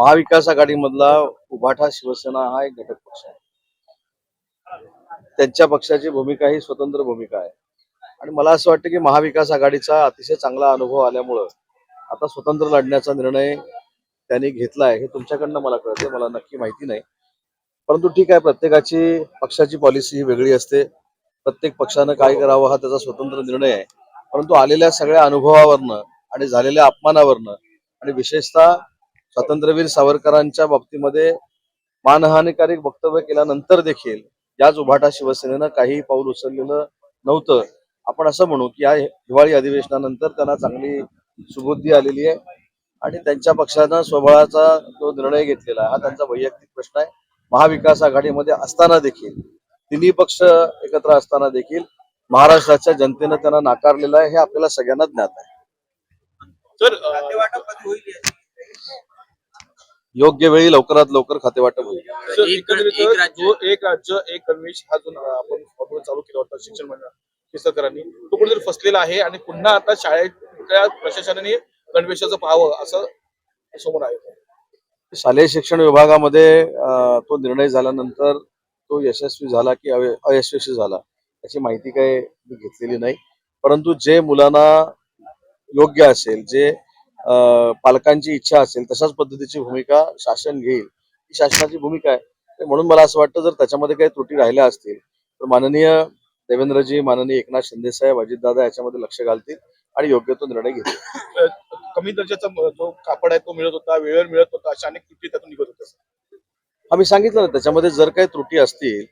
महाविकास आघाडीमधला उभाठा शिवसेना हा एक घटक पक्ष आहे. त्यांच्या पक्षाची भूमिका ही स्वतंत्र भूमिका आहे. आणि मला असं वाटतं की महाविकास आघाडीचा अतिशय चांगला अनुभव आल्यामुळं आता स्वतंत्र लढण्याचा निर्णय त्यांनी घेतला आहे हे तुमच्याकडनं मला कळते मला नक्की माहिती नाही. परंतु ठीक आहे प्रत्येकाची पक्षाची पॉलिसी ही वेगळी असते. प्रत्येक पक्षानं काय करावं हा त्याचा स्वतंत्र निर्णय आहे. परंतु आलेल्या सगळ्या अनुभवावरनं आणि झालेल्या अपमानावरनं आणि विशेषतः स्वातंत्र्यवीर सावरकरांच्या बाबतीमध्ये मानहानिकारक वक्तव्य केल्यानंतर देखील याच उभाटा शिवसेनेनं काही पाऊल उचललेलं नव्हतं. आपण असं म्हणू की या हिवाळी अधिवेशनानंतर त्यांना चांगली सुबुद्धी आलेली आहे आणि त्यांच्या पक्षानं स्वबळाचा जो निर्णय घेतलेला आहे हा त्यांचा वैयक्तिक प्रश्न आहे. महाविकास आघाडीमध्ये असताना देखील तिन्ही पक्ष एकत्र असताना देखील महाराष्ट्राच्या जनतेनं त्यांना नाकारलेलं आहे हे आपल्याला सगळ्यांना ज्ञात आहे. योग्य वेळी लवकरात लवकर खातेवाटप होईल. सर, एक- राज्य- जो एक राज्य एक गणवेश हा जो आपण चालू केला होता शिक्षण मंडळ सरकारांनी तो कुठेतरी फसलेला आहे आणि पुन्हा आता शाळेच्या प्रशासनाने गणवेशाचं पाहावं असं समोर आहे. शालेय शिक्षण विभागामध्ये तो निर्णय झाल्यानंतर तो यशस्वी झाला की अय- अयशस्वी झाला याची माहिती काही मी घेतलेली नाही. परंतु जे मुलांना योग्य असेल जे पालकांची इच्छा असेल तशाच पद्धतीची भूमिका शासन घेईल. ही शासनाची भूमिका आहे. म्हणून मला असं वाटतं जर त्याच्यामध्ये काही त्रुटी राहिल्या असतील तर माननीय देवेंद्रजी माननीय एकनाथ शिंदे साहेब अजितदादा याच्यामध्ये लक्ष घालतील आणि योग्य तो निर्णय घेतील. कमी दर्जाचा जो कापड आहे तो मिळत होता वेळेवर मिळत होता अशा अनेक त्रुटी त्यातून निघत होत्या. आम्ही सांगितलं ना त्याच्यामध्ये जर काही त्रुटी असतील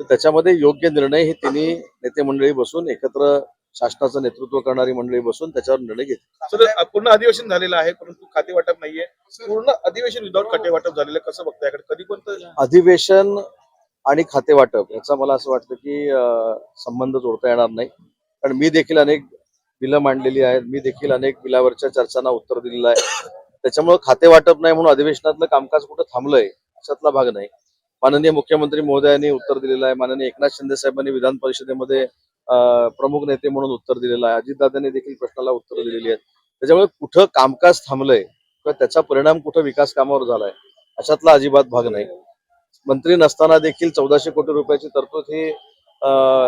तर त्याच्यामध्ये योग्य निर्णय हे तिन्ही नेते मंडळी बसून एकत्र शासनाचं नेतृत्व करणारी मंडळी बसून त्याच्यावर निर्णय अं, पूर्ण अधिवेशन झालेलं आहे परंतु खाते वाटप नाहीये. पूर्ण अधिवेशन विदाऊट खाते वाटप झालेलं. कसं बघताय याकडे? कधी पण अधिवेशन आणि खाते वाटप याचा मला असं वाटतं की संबंध जोडता येणार नाही. कारण मी देखील अनेक बिलं मांडलेली आहेत मी देखील अनेक बिलावरच्या चर्चांना उत्तर दिलेलं आहे. त्याच्यामुळे खाते वाटप नाही म्हणून अधिवेशनातलं कामकाज कुठं थांबलंय अशातला भाग नाही. माननीय मुख्यमंत्री महोदयांनी उत्तर दिलेलं आहे माननीय एकनाथ शिंदे साहेबांनी विधान परिषदेमध्ये प्रमुख नेते म्हणून उत्तर दिलेलं आहे. अजितदादांनी देखील प्रश्नाला उत्तर दिलेली आहेत. त्याच्यामुळे कुठं कामकाज थांबलंय किंवा त्याचा परिणाम कुठं विकास कामावर झालाय अशातला अजिबात भाग नाही. मंत्री नसताना देखील चौदाशे कोटी रुपयाची तरतूद ही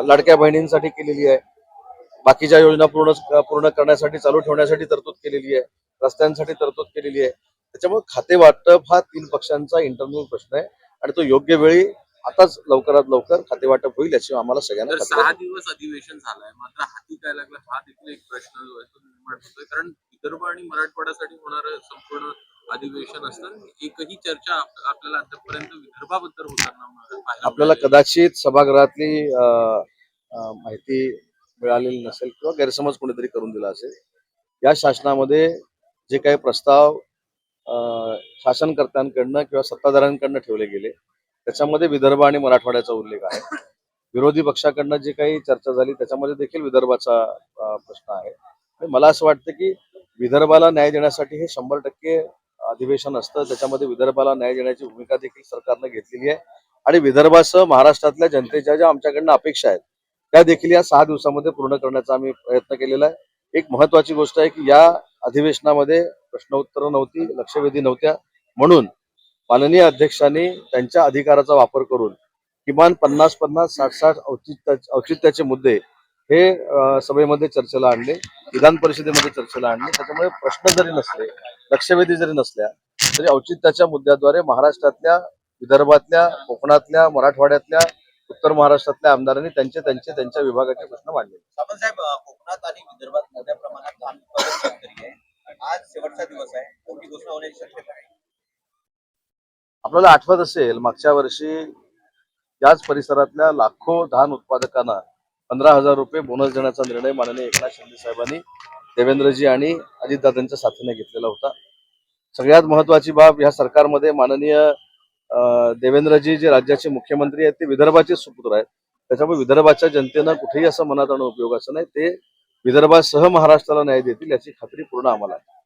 लाडक्या बहिणींसाठी केलेली आहे. बाकीच्या योजना पूर्ण पूर्ण करण्यासाठी चालू ठेवण्यासाठी तरतूद केलेली आहे. रस्त्यांसाठी तरतूद केलेली आहे. त्याच्यामुळे खाते वाटप हा तीन पक्षांचा इंटरनल प्रश्न आहे. आणि तो योग्य वेळी आताच लवकरात लवकर खाते वाटप होईल याची आम्हाला सगळ्यांना. सहा दिवस अधिवेशन झालंय मात्र हाती काय लागलं हा देखील एक प्रश्न जो आहे तो निर्माण होतोय कारण विदर्भ आणि मराठवाड्यासाठी होणारं संपूर्ण अधिवेशन असतं एकही चर्चा आप- आपल्याला आतापर्यंत विदर्भाबद्दल होताना आपल्याला. कदाचित सभागृहातली माहिती मिळालेली नसेल किंवा गैरसमज कोणीतरी करून दिला असेल या शासनामध्ये जे काही प्रस्ताव शासनकर्त्यांकडनं किंवा सत्ताधाऱ्यांकडनं ठेवले गेले त्याच्यामध्ये विदर्भ आणि मराठवाड्याचा उल्लेख आहे. विरोधी पक्षाकडनं जी काही चर्चा झाली त्याच्यामध्ये देखील विदर्भाचा प्रश्न आहे. मला असं वाटतं की विदर्भाला न्याय देण्यासाठी हे शंभर टक्के अधिवेशन असतं. त्याच्यामध्ये विदर्भाला न्याय देण्याची भूमिका देखील सरकारनं घेतलेली आहे. आणि विदर्भासह महाराष्ट्रातल्या जनतेच्या ज्या आमच्याकडनं अपेक्षा आहेत त्या देखील या सहा दिवसामध्ये पूर्ण करण्याचा आम्ही प्रयत्न केलेला आहे. एक महत्वाची गोष्ट आहे की या अधिवेशनामध्ये प्रश्नोत्तरं नव्हती लक्षवेधी नव्हत्या. म्हणून माननीय अध्यक्षांनी त्यांच्या अधिकाराचा वापर करून किमान पन्नास पन्नास साठ साठ औचित्याचे मुद्दे हे सभेमध्ये चर्चेला आणले विधान परिषदेमध्ये चर्चेला आणले. त्याच्यामुळे प्रश्न जरी नसले लक्षवेधी जरी नसल्या तरी औचित्याच्या मुद्द्याद्वारे महाराष्ट्रातल्या विदर्भातल्या कोकणातल्या मराठवाड्यातल्या उत्तर महाराष्ट्रातल्या आमदारांनी त्यांचे त्यांचे त्यांच्या विभागाचे प्रश्न मांडले. साहेब कोकणात आणि विदर्भात मोठ्या प्रमाणात आज शेवटचा दिवस आहे. मोठी घोषणा होण्याची शक्यता आहे? आपल्याला आठवत असेल मागच्या वर्षी याच परिसरातल्या लाखो धान उत्पादकांना पंधरा हजार रुपये बोनस देण्याचा निर्णय माननीय एकनाथ शिंदे साहेबांनी देवेंद्रजी आणि अजितदादांच्या साथीने घेतलेला होता. सगळ्यात महत्वाची बाब या सरकारमध्ये माननीय देवेंद्रजी जे राज्याचे मुख्यमंत्री आहेत ते विदर्भाचे सुपुत्र आहेत. त्याच्यामुळे विदर्भाच्या जनतेनं कुठेही असं मनात आणून उपयोगाचं नाही. ते विदर्भासह महाराष्ट्राला न्याय देतील याची खात्री पूर्ण आम्हाला आहे.